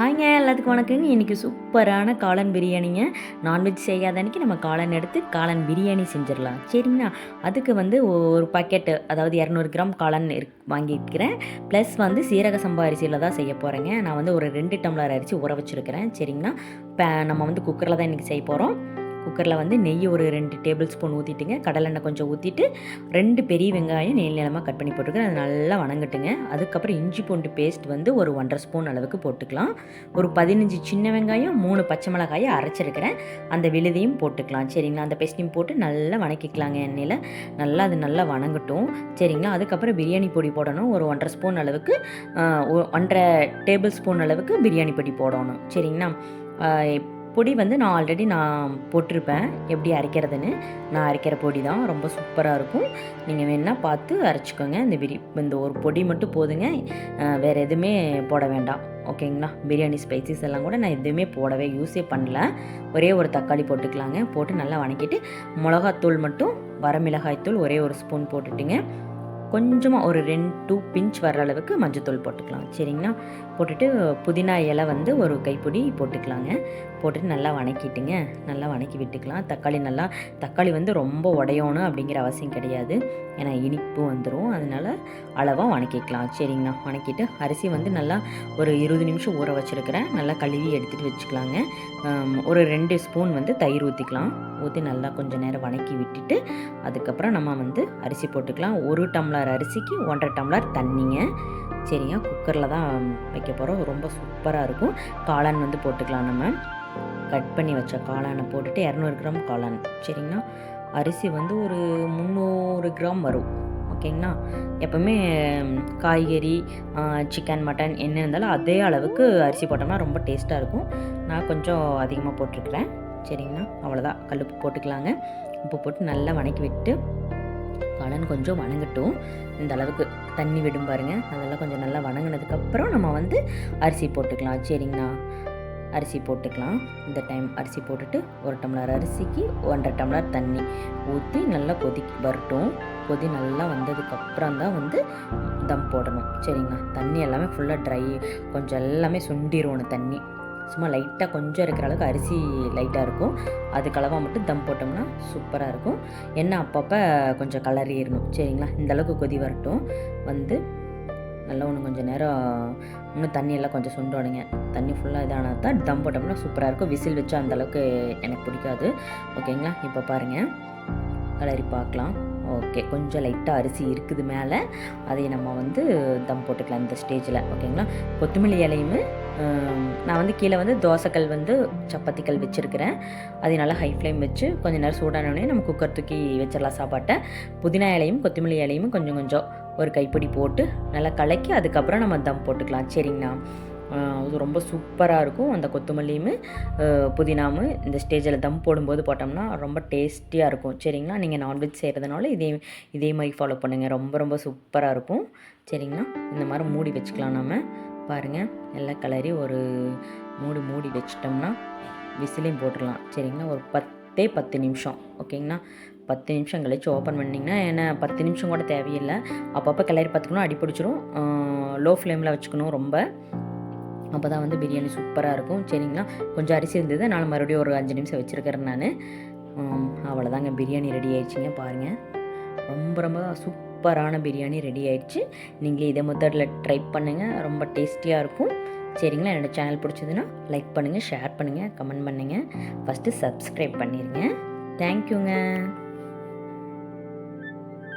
ஹாய்ங்க எல்லாத்துக்கும் வணக்கங்க. இன்றைக்கி சூப்பரான காளான் பிரியாணிங்க. நான்வெஜ் செய்யாத அன்றைக்கி நம்ம காளான் எடுத்து காளான் பிரியாணி செஞ்சிடலாம். சரிங்களா? அதுக்கு வந்து ஒரு பாக்கெட்டு அதாவது இரநூறு கிராம் காளான் இருக் வாங்கியிருக்கிறேன். ப்ளஸ் வந்து சீரக சம்பா அரிசியில் தான் செய்ய போகிறேங்க நான் வந்து ஒரு ரெண்டு டம்ளர் அரிசி ஊற வச்சுருக்கிறேன். சரிங்களா? இப்போ நம்ம வந்து குக்கரில் தான் இன்றைக்கி செய்ய போகிறோம் குக்கரில் வந்து நெய் ஒரு ரெண்டு டேபிள் ஸ்பூன் ஊற்றிட்டுங்க கடலெண்ணெய் கொஞ்சம் ஊற்றிட்டு ரெண்டு பெரிய வெங்காயம் நீள நிலமாக கட் பண்ணி போட்டுக்கிறேன் அது நல்லா வணங்கட்டுங்க. அதுக்கப்புறம் இஞ்சி பூண்டு பேஸ்ட் வந்து ஒரு ஒன்றரை ஸ்பூன் அளவுக்கு போட்டுக்கலாம். ஒரு பதினஞ்சு சின்ன வெங்காயம் மூணு பச்சை மிளகாயை அரைச்சிருக்கிறேன். அந்த விழுதையும் போட்டுக்கலாம். சரிங்களா? அந்த பேஸ்ட்டையும் போட்டு நல்லா வணக்கிக்கலாங்க எண்ணெயில். நல்லா அது நல்லா வணங்கட்டும். சரிங்களா? அதுக்கப்புறம் பிரியாணி பொடி போடணும். ஒரு ஒன்றரை ஸ்பூன் அளவுக்கு ஒ- ஒன்றரை டேபிள் ஸ்பூன் அளவுக்கு பிரியாணி பொடி போடணும். சரிங்களா? பொடி வந்து நான் ஆல்ரெடி நான் போட்டிருப்பேன். எப்படி அரைக்கிறதுன்னு? நான் அரைக்கிற பொடி தான். ரொம்ப சூப்பராக இருக்கும். நீங்கள் வேணால் பார்த்து அரைச்சிக்கோங்க. இந்த பிரி இந்த ஒரு பொடி மட்டும் போதுங்க. வேறு எதுவுமே போட வேண்டாம். ஓகேங்களா? பிரியாணி ஸ்பைசஸ் எல்லாம் கூட நான் எதுவுமே போடவே யூஸே பண்ணல. ஒரே ஒரு தக்காளி போட்டுக்கலாங்க. போட்டு நல்லா வணக்கிட்டு மிளகாத்தூள் மட்டும் வரமிளகாய்த்தூள் ஒரே ஒரு ஸ்பூன் போட்டுட்டுங்க. கொஞ்சமாக ஒரு ரெண்டு டூ பிஞ்ச் வர்ற அளவுக்கு மஞ்சத்தூள் போட்டுக்கலாம். சரிங்களா? போட்டுட்டு புதினா இலை வந்து ஒரு கைப்பிடி போட்டுக்கலாங்க. போட்டுட்டு நல்லா வணக்கிட்டுங்க. நல்லா வணக்கி விட்டுக்கலாம். தக்காளி நல்லா தக்காளி வந்து ரொம்ப உடையணும் அப்படிங்கிற அவசியம் கிடையாது. ஏன்னா இனிப்பு வந்துடும் அதனால அளவாக வணக்கிக்கலாம். சரிங்கண்ணா வணக்கிட்டு அரிசி வந்து நல்லா ஒரு இருபது நிமிஷம் ஊற வச்சுருக்கிறேன். நல்லா கழுவி எடுத்துகிட்டு வச்சுக்கலாங்க. ஒரு ரெண்டு ஸ்பூன் வந்து தயிர் ஊற்றிக்கலாம் ஊற்றி நல்லா கொஞ்சம் நேரம் வணக்கி விட்டுட்டு அதுக்கப்புறம் நம்ம வந்து அரிசி போட்டுக்கலாம். ஒரு டம்ளர் அரிசிக்கு ஒன்றரை டம்ளர் தண்ணிங்க. சரிங்க குக்கரில் தான் வைக்க போகிறோம் ரொம்ப சூப்பராக இருக்கும். காளான் வந்து போட்டுக்கலாம் நம்ம. கட் பண்ணி வச்ச காளானை போட்டுட்டு இரநூறு கிராம் காளான் சரிங்களா? அரிசி வந்து ஒரு முந்நூறு கிராம் வரும். ஓகேங்களா? எப்போவுமே காய்கறி சிக்கன் மட்டன் என்ன இருந்தாலும் அதே அளவுக்கு அரிசி போட்டோம்னா ரொம்ப டேஸ்ட்டாக இருக்கும். நான் கொஞ்சம் அதிகமாக போட்டிருக்கிறேன். சரிங்களா? அவ்வளோதான் கல் உப்பு போட்டுக்கலாங்க. உப்பு போட்டு நல்லா வணக்கி விட்டு காளான் கொஞ்சம் வணங்கட்டும். இந்த அளவுக்கு தண்ணி விடும் பாருங்க. அதெல்லாம் கொஞ்சம் நல்லா வணங்கினதுக்கப்புறம் நம்ம வந்து அரிசி போட்டுக்கலாம். சரிங்கண்ணா அரிசி போட்டுக்கலாம். இந்த டைம் அரிசி போட்டுட்டு ஒரு டம்ளர் அரிசிக்கு ஒன்றரை டம்ளர் தண்ணி ஊற்றி நல்லா கொதி வரட்டும். கொதி நல்லா வந்ததுக்கப்புறம் தான் வந்து தம் போடணும். சரிங்களா? தண்ணி எல்லாமே ஃபுல்லாக ட்ரை கொஞ்சம் எல்லாமே சுண்டிடணும் தண்ணி. சும்மா லைட்டாக கொஞ்சம் இருக்கிற அளவுக்கு அரிசி லைட்டாக இருக்கும். அதுக்கு அளவாக மட்டும் தம் போட்டோம்னா சூப்பராக இருக்கும். எண்ணெய் அப்பப்போ கொஞ்சம் கலரிடணும் சரிங்களா? இந்த அளவுக்கு கொதி வரட்டும். வந்து நல்லா ஒன்று கொஞ்சம் நேரம் இன்னும் தண்ணியெல்லாம் கொஞ்சம் சுண்டோடுங்க தண்ணி ஃபுல்லாக இதானா தான் தம் போட்டோம்னா சூப்பராக இருக்கும். விசில் வச்சு அந்த அளவுக்கு எனக்கு பிடிக்காது. ஓகேங்களா? இப்போ பாருங்கள் கலரி பார்க்கலாம். ஓகே. கொஞ்சம் லைட்டாக அரிசி இருக்குது மேலே. அதை நம்ம வந்து தம் போட்டுக்கலாம் இந்த ஸ்டேஜில் ஓகேங்களா? கொத்தமல்லி இலையுமே நான் வந்து கீழே வந்து தோசைக்கல் வந்து சப்பாத்திக்கல் வச்சுருக்கிறேன். அது நல்லா ஹை ஃப்ளேம் வச்சு கொஞ்ச நேரம் சூடானோடனே நம்ம குக்கர் தூக்கி வச்சிடலாம் சாப்பாட்டை. புதினா இலையும் கொத்தமல்லி இலையும் கொஞ்சம் கொஞ்சம் ஒரு கைப்பிடி போட்டு நல்லா கலக்கி அதுக்கப்புறம் நம்ம தம் போட்டுக்கலாம். சரிங்கண்ணா அது ரொம்ப சூப்பராக இருக்கும். அந்த கொத்தமல்லியும் புதினாமும் புதினாவும் இந்த ஸ்டேஜில் தம் போடும்போது போட்டோம்னா ரொம்ப டேஸ்டியாக இருக்கும். சரிங்களா? நீங்கள் நான்வெஜ் செய்கிறதுனால இதே இதே மாதிரி ஃபாலோ பண்ணுங்கள் ரொம்ப ரொம்ப சூப்பராக இருக்கும். சரிங்களா? இந்த மாதிரி மூடி வச்சுக்கலாம் நம்ம பாருங்கள் எல்லா கலரி ஒரு மூடி மூடி வச்சிட்டோம்னா விசிலையும் போட்டுடலாம். சரிங்களா? ஒரு பத்தே பத்து நிமிஷம். ஓகேங்களா? பத்து நிமிஷம் கழிச்சு ஓப்பன் பண்ணிங்கன்னா ஏன்னா பத்து நிமிஷம் கூட தேவையில்லை. அப்பப்போ கிளறி பார்த்துக்கணும் அடி பிடிச்சிரும். லோ ஃப்ளேமில் வச்சுக்கணும் ரொம்ப. அப்போ தான் வந்து பிரியாணி சூப்பராக இருக்கும். சரிங்களா? கொஞ்சம் அரிசி இருந்தது நான் மறுபடியும் ஒரு அஞ்சு நிமிஷம் வச்சுருக்கிறேன் நான். அவ்வளோதாங்க பிரியாணி ரெடி ஆயிடுச்சுங்க பாருங்கள் ரொம்ப ரொம்ப சூப்பரான பிரியாணி ரெடி ஆயிடுச்சு. நீங்களே இதை முதல்ல ட்ரை பண்ணுங்கள் ரொம்ப டேஸ்டியாக இருக்கும். சரிங்களா? என்னோடய சேனல் பிடிச்சதுன்னா லைக் பண்ணுங்கள் ஷேர் பண்ணுங்கள் கமெண்ட் பண்ணுங்கள் ஃபஸ்ட்டு சப்ஸ்கிரைப் பண்ணிடுங்க தேங்க்யூங்க